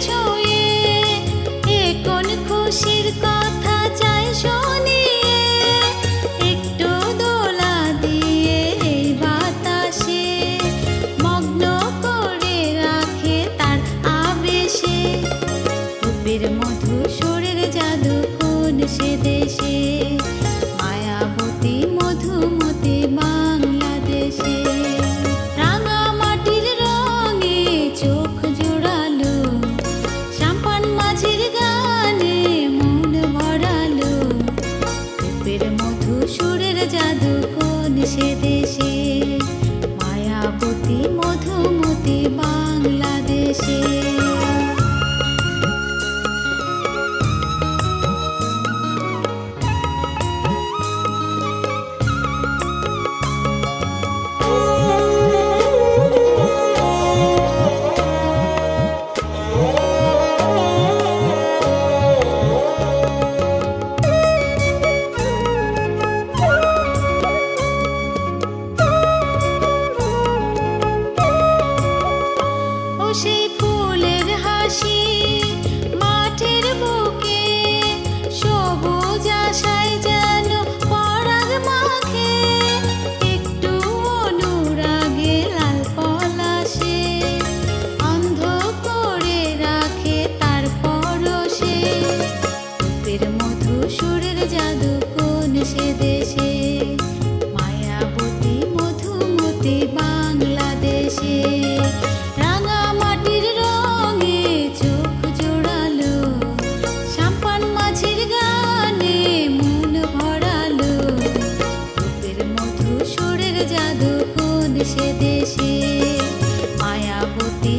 就 রূপের মধু সুরের জাদু কোন সে দেশে? মায়াবতী মধুমতি সুরের জাদু কোন সে দেশে? মায়াবতী